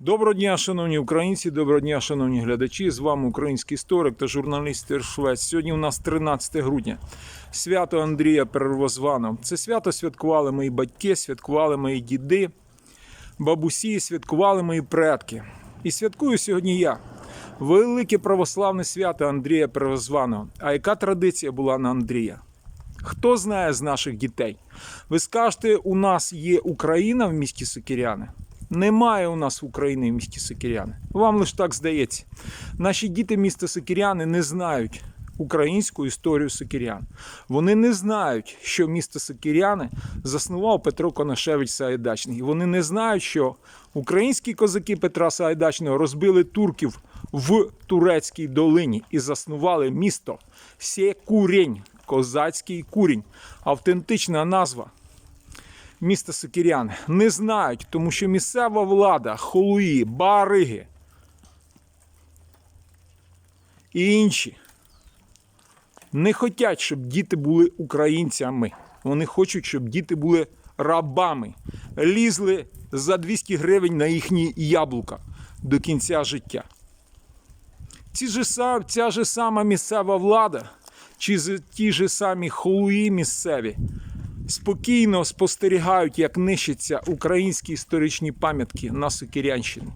Доброго дня, шановні українці, доброго дня, шановні глядачі. З вами український історик та журналіст Швець. Сьогодні у нас 13 грудня. Свято Андрія Первозваного. Це свято святкували мої батьки, святкували мої діди, бабусі, святкували мої предки. І святкую сьогодні я. Велике православне свято Андрія Первозваного. А яка традиція була на Андрія? Хто знає з наших дітей? Ви скажете, у нас є Україна в місті Сокиряни? Немає у нас України в місті Сокиряни. Вам лише так здається. Наші діти міста Сокиряни не знають українську історію Сокирян. Вони не знають, що місто Сокиряни заснував Петро Конашевич Сагайдачний. Вони не знають, що українські козаки Петра Сагайдачного розбили турків в Турецькій долині і заснували місто Секурень, козацький курінь. Автентична назва міста Сокиряни не знають, тому що місцева влада, холуї, бариги і інші не хочуть, щоб діти були українцями. Вони хочуть, щоб діти були рабами, лізли за 200 гривень на їхні яблука до кінця життя. Ці ж, ця ж сама місцева влада, чи ті ж самі холуї місцеві спокійно спостерігають, як нищаться українські історичні пам'ятки на Сокирянщині.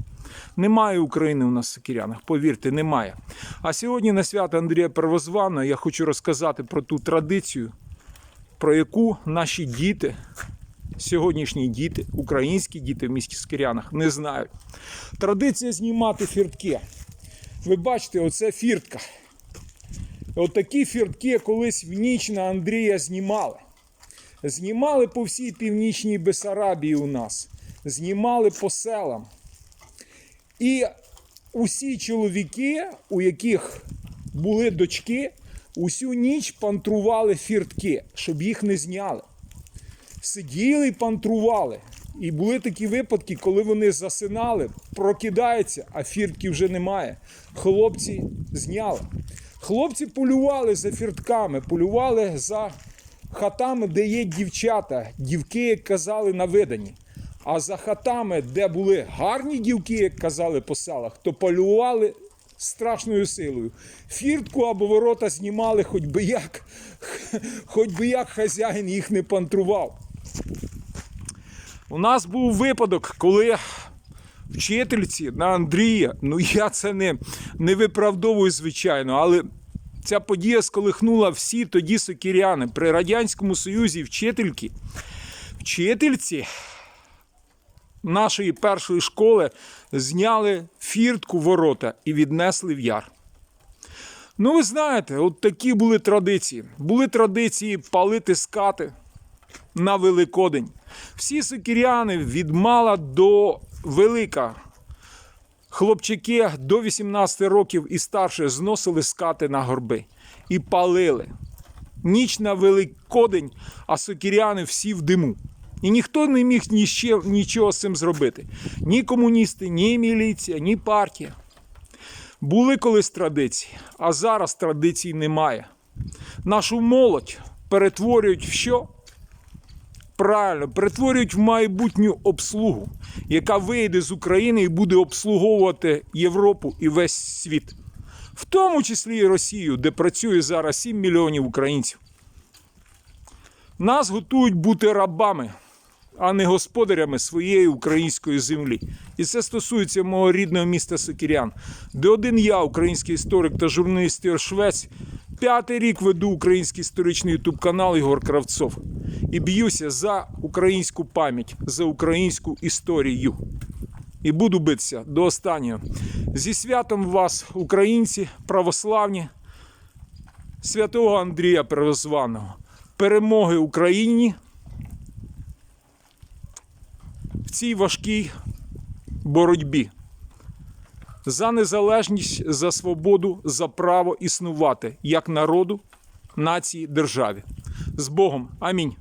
Немає України у нас в Сокирянах, повірте, немає. А сьогодні на свято Андрія Первозваного я хочу розказати про ту традицію, про яку наші діти, сьогоднішні діти, українські діти в місті Скирянах не знають. Традиція знімати фіртки. Ви бачите, оце фіртка. Отакі фіртки колись в ніч на Андрія знімали. Знімали по всій північній Бесарабії у нас, знімали по селам. І усі чоловіки, у яких були дочки, усю ніч пантрували фіртки, щоб їх не зняли. Сиділи і пантрували. І були такі випадки, коли вони засинали, прокидаються, а фіртки вже немає. Хлопці зняли. Хлопці полювали за фіртками, полювали за хатами, де є дівчата, дівки, як казали, на видані. А за хатами, де були гарні дівки, як казали по селах, то полювали страшною силою. Фіртку або ворота знімали, хоч би як, хоч би як хазяїн їх не пантрував. У нас був випадок, коли вчительці на Андрія, ну я це не, не виправдовую, звичайно, але ця подія сколихнула всі тоді сокіряни. При Радянському Союзі вчительки, вчительці нашої першої школи зняли фіртку ворота і віднесли в яр. Ну, ви знаєте, от такі були традиції. Були традиції палити скати на Великодень. Всі сокіряни від мала до велика. Хлопчики до 18 років і старше зносили скати на горби і палили. Ніч на Великодень, а сокіряни всі в диму. І ніхто не міг ніще, нічого з цим зробити. Ні комуністи, ні міліція, ні партія. Були колись традиції, а зараз традицій немає. Нашу молодь перетворюють в що? Правильно, перетворюють в майбутню обслугу, яка вийде з України і буде обслуговувати Європу і весь світ, в тому числі і Росію, де працює зараз 7 мільйонів українців. Нас готують бути рабами, а не господарями своєї української землі. І це стосується мого рідного міста Сокірян, де один я, український історик та журналіст Швець, п'ятий рік веду український історичний ютуб канал Ігор Кравцов і б'юся за українську пам'ять, за українську історію. І буду битися до останнього. Зі святом вас, українці, православні, святого Андрія Первозваного, перемоги Україні в цій важкій боротьбі. За незалежність, за свободу, за право існувати як народу, нації, державі. З Богом. Амінь.